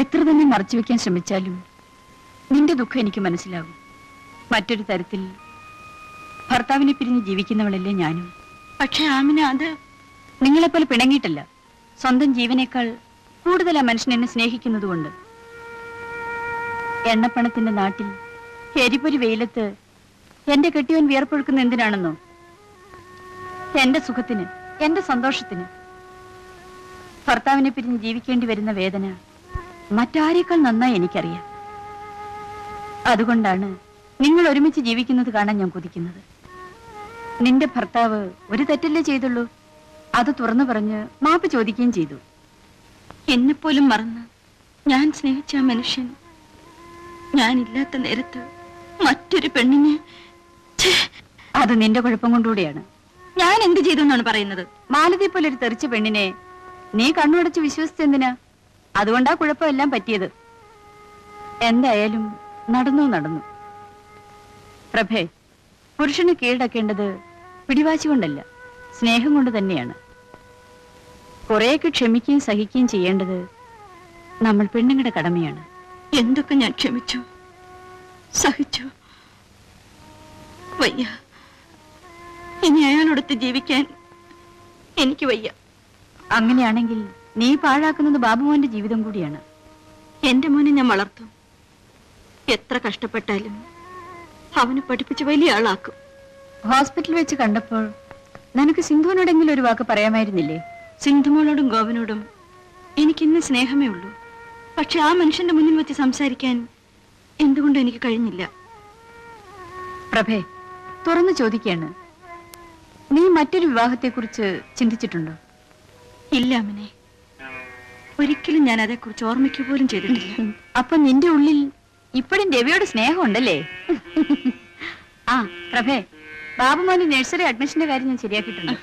എത്ര തന്നെ മറച്ചു വെക്കാൻ ശ്രമിച്ചാലും നിന്റെ ദുഃഖം എനിക്ക് മനസ്സിലാകും മറ്റൊരു തരത്തിൽ ഭർത്താവിനെ പിരിഞ്ഞ് ജീവിക്കുന്നവളല്ലേ ഞാനും. പക്ഷെ ആമിന അത് നിങ്ങളെപ്പോലെ പിണങ്ങിയിട്ടല്ല. സ്വന്തം ജീവനേക്കാൾ കൂടുതൽ ആ മനുഷ്യൻ എന്നെ സ്നേഹിക്കുന്നതുകൊണ്ട്. എണ്ണപ്പണത്തിന്റെ നാട്ടിൽ എരിപ്പൊരു വെയിലത്ത് എന്റെ കെട്ടിയവൻ വിയർപ്പൊഴുക്കുന്ന എന്തിനാണെന്നോ? എന്റെ സുഖത്തിന് എന്റെ സന്തോഷത്തിന് ഭർത്താവിനെ പിരിഞ്ഞ് ജീവിക്കേണ്ടി വരുന്ന വേദന മറ്റാരേക്കാൾ നന്നായി എനിക്കറിയാം. അതുകൊണ്ടാണ് നിങ്ങൾ ഒരുമിച്ച് ജീവിക്കുന്നത് കാണാൻ ഞാൻ കൊതിക്കുന്നത്. നിന്റെ ഭർത്താവ് ഒരു തെറ്റല്ലേ ചെയ്തുള്ളൂ? അത് തുറന്നു പറഞ്ഞ് മാപ്പ് ചോദിക്കുകയും ചെയ്തു. എന്നെപ്പോലും മറന്ന് ഞാൻ സ്നേഹിച്ച മനുഷ്യൻ ഞാനില്ലാത്ത നേരത്ത് മറ്റൊരു പെണ്ണിന് അത് നിന്റെ കുഴപ്പം കൊണ്ടുകൂടിയാണ്. ഞാൻ എന്ത് ചെയ്തു എന്നാണ് പറയുന്നത്? മാലതി പോലെ ഒരു തെറിച്ച പെണ്ണിനെ നീ കണ്ണുടച്ച് വിശ്വസിച്ചെന്തിനാ? അതുകൊണ്ടാ കുഴപ്പമെല്ലാം പറ്റിയത്. എന്തായാലും നടന്നു നടന്നു. പ്രഭേ പുരുഷന് കീഴടക്കേണ്ടത് പിടിവാശി കൊണ്ടല്ല സ്നേഹം കൊണ്ട് തന്നെയാണ്. കുറെയൊക്കെ ക്ഷമിക്കുകയും സഹിക്കുകയും ചെയ്യേണ്ടത് നമ്മൾ പെണ്ണുങ്ങളുടെ കടമയാണ്. എന്തൊക്കെ ഞാൻ ക്ഷമിച്ചു? സഹിച്ചു. വയ്യ. ഇനി അയാളോടൊത്ത് ജീവിക്കാൻ എനിക്ക് വയ്യ. അങ്ങനെയാണെങ്കിൽ നീ പാഴാക്കുന്നത് ബാബുമോന്റെ ജീവിതം കൂടിയാണ്. എന്റെ മോനെ ഞാൻ വളർത്തും. എത്ര കഷ്ടപ്പെട്ടാലും അവനെ പഠിപ്പിച്ച് വലിയ ആളാക്കും. ഹോസ്പിറ്റൽ വെച്ച് കണ്ടപ്പോൾ നിനക്ക് സിന്ധുവിനോടെങ്കിലും ഒരു വാക്ക് പറയാമായിരുന്നില്ലേ? സിന്ധുമോളോടും ഗോവനോടും എനിക്കിന്ന് സ്നേഹമേ ഉള്ളൂ. പക്ഷെ ആ മനുഷ്യന്റെ മുന്നിൽ വെച്ച് സംസാരിക്കാൻ എന്തുകൊണ്ടും എനിക്ക് കഴിഞ്ഞില്ല. പ്രഭേ തുറന്നു ചോദിക്കുകയാണ് നീ മറ്റൊരു വിവാഹത്തെക്കുറിച്ച് ചിന്തിച്ചിട്ടുണ്ടോ? ഇല്ല അമ്മനെ ഒരിക്കലും ഞാൻ അതേക്കുറിച്ച് ഓർമ്മിക്കുക പോലും ചെയ്തിട്ടില്ല. അപ്പൊ നിന്റെ ഉള്ളിൽ ഇപ്പോഴും രവിയോട് സ്നേഹമുണ്ടല്ലേ? ആ പ്രഭേ ബാബുമോന് നഴ്സറി അഡ്മിഷന്റെ കാര്യം ഞാൻ ശരിയാക്കിയിട്ടുണ്ട്.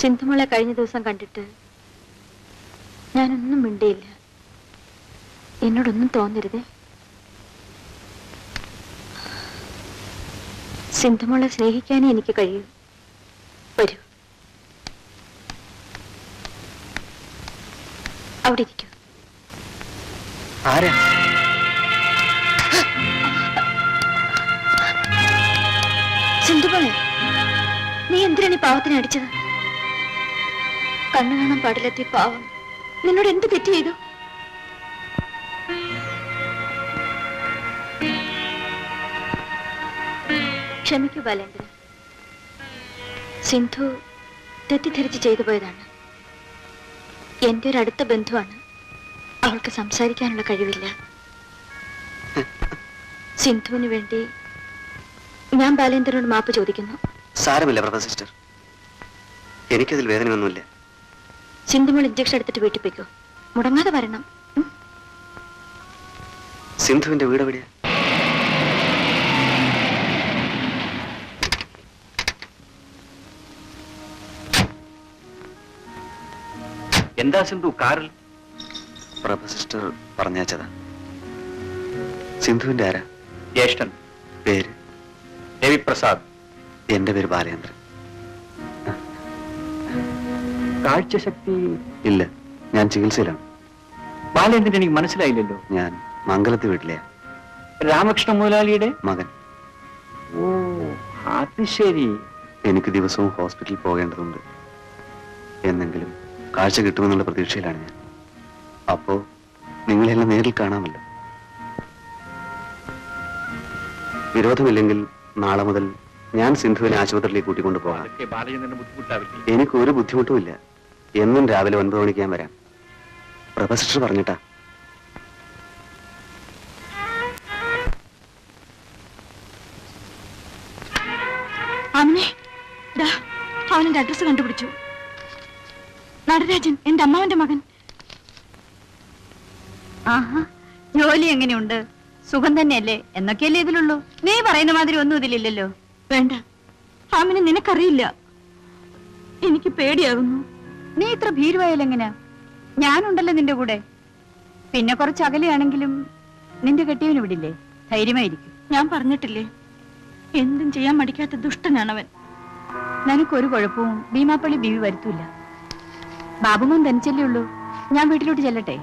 ചിന്തമുള്ള കഴിഞ്ഞ ദിവസം കണ്ടിട്ട് ഞാനൊന്നും മിണ്ടിയില്ല. എന്നോടൊന്നും തോന്നരുതേ. സിന്ധുമോളെ സ്നേഹിക്കാനേ എനിക്ക് കഴിയൂ. വരൂ. അവിടെ ഇരിക്കൂ. ആരാ? സിന്ധുമോളെ നീ എന്തിനാണ് ഈ പാവത്തിനെ അടിച്ചത്? കണ്ണു കാണാൻ പാടില്ലെത്തിയ പാവം. നിന്നോട് എന്ത് തെറ്റ് ചെയ്തു? ക്ഷമിക്കൂ ബാലേന്ദ്ര. സിന്ധു തെറ്റിദ്ധരിച്ച് ചെയ്തു പോയതാണ്. എന്റെ ഒരു അടുത്ത ബന്ധുവാണ്. അവൾക്ക് സംസാരിക്കാനുള്ള കഴിവില്ല. സിന്ധുവിന് വേണ്ടി ഞാൻ ബാലേന്ദ്രനോട് മാപ്പ് ചോദിക്കുന്നു. സാരമില്ല ബ്രദർ സിസ്റ്റർ. എനിക്കതിൽ വേദനയൊന്നുമില്ല. സിന്ധുമോൾ ഇഞ്ചക്ഷൻ എടുത്തിട്ട് വീട്ടിപ്പിക്കോ മുടങ്ങാതെ വരണം. സിന്ധുവിന്റെ വീട് എവിടെയാ എന്താ സിന്ധു കാറിൽ? പ്രഭ സിസ്റ്റർ പറഞ്ഞയച്ചതാ. സിന്ധുവിന്റെ ആരാ? ജ്യേഷ്ഠൻ. പേര്? രവിപ്രസാദ്. എന്റെ പേര് ബാലേന്ദ്രൻ കാഴ്ചശക്തി? ഇല്ല ഞാൻ ചികിത്സയിലാണ്. ബാലേന്ദ്രൻ എനിക്ക് മനസ്സിലായില്ലല്ലോ. ഞാൻ മംഗലത്ത് വീട്ടിലെയാ. രാമകൃഷ്ണ മുതലാളിയുടെ? മകൻ. ഓ അത് ശരി. എനിക്ക് ദിവസവും ഹോസ്പിറ്റലിൽ പോകേണ്ടതുണ്ട്. എന്നെങ്കിലും കാഴ്ച കിട്ടുമെന്നുള്ള പ്രതീക്ഷയിലാണ് ഞാൻ. അപ്പോ നിങ്ങളെല്ലാം നേരിൽ കാണാമല്ലോ. വിരോധമില്ലെങ്കിൽ നാളെ മുതൽ ഞാൻ സിന്ധുവിനെ ആശുപത്രിയിലേക്ക് കൂട്ടിക്കൊണ്ടു പോകാം. എനിക്ക് ഒരു ബുദ്ധിമുട്ടുമില്ല. എന്നും രാവിലെ ഒൻപത് മണിക്ക് ഞാൻ വരാം. പ്രൊഫസർ പറഞ്ഞിട്ടാ. അവനെന്റെ അഡ്രസ് കണ്ടുപിടിച്ചു. നടരാജൻ എന്റെ അമ്മാവന്റെ മകൻ. ആഹാ ജോലി എങ്ങനെയുണ്ട്? സുഖം തന്നെയല്ലേ? എന്നൊക്കെയല്ലേ ഇതിലുള്ളൂ. നീ പറയുന്ന മാതിരി ഒന്നും ഇതിലില്ലല്ലോ. വേണ്ട. ഫാമിന് നിനക്കറിയില്ല. എനിക്ക് പേടിയാകുന്നു. നീ ഇത്ര ഭീരുവായാലെങ്ങനാ ഞാനുണ്ടല്ലോ നിന്റെ കൂടെ. പിന്നെ കുറച്ച് അകലെയാണെങ്കിലും നിന്റെ കെട്ടിയവന് വിടില്ലേ? ധൈര്യമായിരിക്കും. ഞാൻ പറഞ്ഞിട്ടില്ലേ? എന്തും ചെയ്യാൻ മടിക്കാത്ത ദുഷ്ടനാണവൻ. നിനക്കൊരു കുഴപ്പവും ഭീമാപ്പള്ളി ബീവി വരുത്തൂല. ബാബുമോൻ തനിച്ചല്ലേ ഉള്ളൂ. ഞാൻ വീട്ടിലോട്ട് ചെല്ലട്ടെ.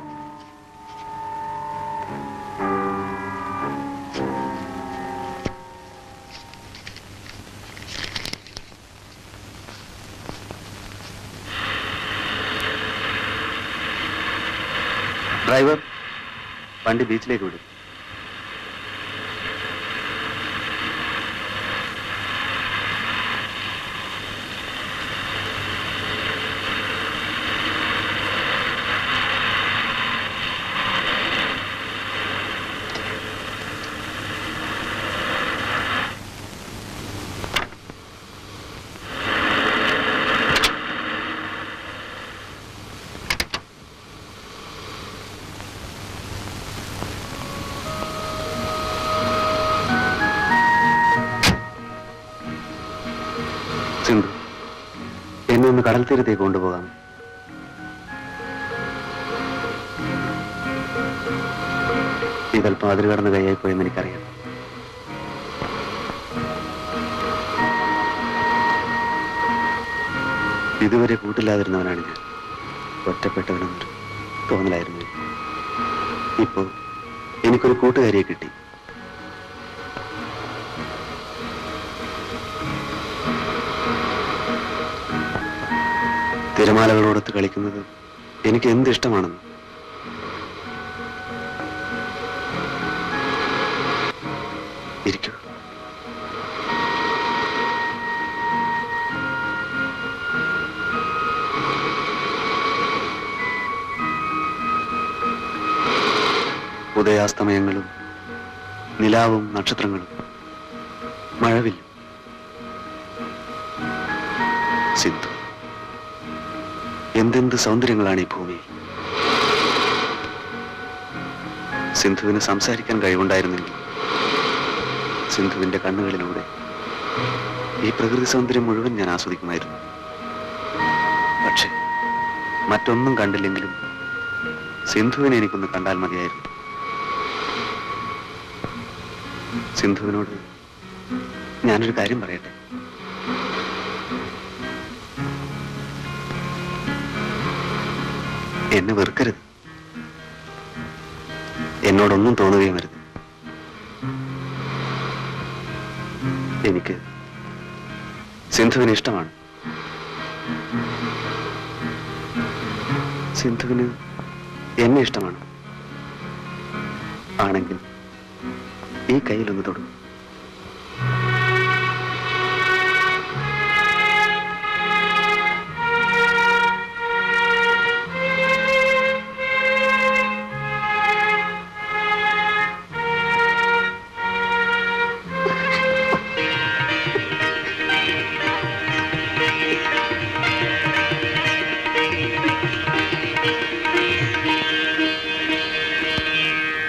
ഡ്രൈവർ വണ്ടി ബീച്ചിലേക്ക് വിടും. സിന്ധു എന്നെ ഒന്ന് കടൽ തീരത്തേക്ക് കൊണ്ടുപോകാം. ഇതൽപ്പം അതിൽ കടന്ന് കൈയായി പോയെന്ന് എനിക്കറിയാം. ഇതുവരെ കൂട്ടില്ലാതിരുന്നവനാണ് ഞാൻ. ഒറ്റപ്പെട്ടവനെന്നൊരു തോന്നലായിരുന്നു. ഇപ്പോൾ ഇപ്പോ എനിക്കൊരു കൂട്ടുകാരിയെ കിട്ടി. തിരമാലകളോടൊത്ത് കളിക്കുന്നത് എനിക്ക് എന്ത് ഇഷ്ടമാണെന്ന്? ഇരിക്കൂ. ഉദയാസ്തമയങ്ങളും നിലാവും നക്ഷത്രങ്ങളും മഴവില്ലും. സിന്ധു. എന്തെന്ത് സൗന്ദര്യങ്ങളാണ് ഈ ഭൂമി? സിന്ധുവിന് സംസാരിക്കാൻ കഴിവുണ്ടായിരുന്നെങ്കിൽ സിന്ധുവിന്റെ കണ്ണുകളിലൂടെ ഈ പ്രകൃതി സൗന്ദര്യം മുഴുവൻ ഞാൻ ആസ്വദിക്കുമായിരുന്നു. പക്ഷേ മറ്റൊന്നും കണ്ടില്ലെങ്കിലും സിന്ധുവിനെ എനിക്കൊന്ന് കണ്ടാൽ മതിയായിരുന്നു. സിന്ധുവിനോട് ഞാനൊരു കാര്യം പറയട്ടെ? എന്നെ വെറുക്കരുത്. എന്നോടൊന്നും തോന്നുകയും വരുത് എനിക്ക് സിന്ധുവിന് ഇഷ്ടമാണ്. സിന്ധുവിന് എന്നെ ഇഷ്ടമാണ്. ആണെങ്കിൽ ഈ കയ്യിലൊന്ന് തൊടും.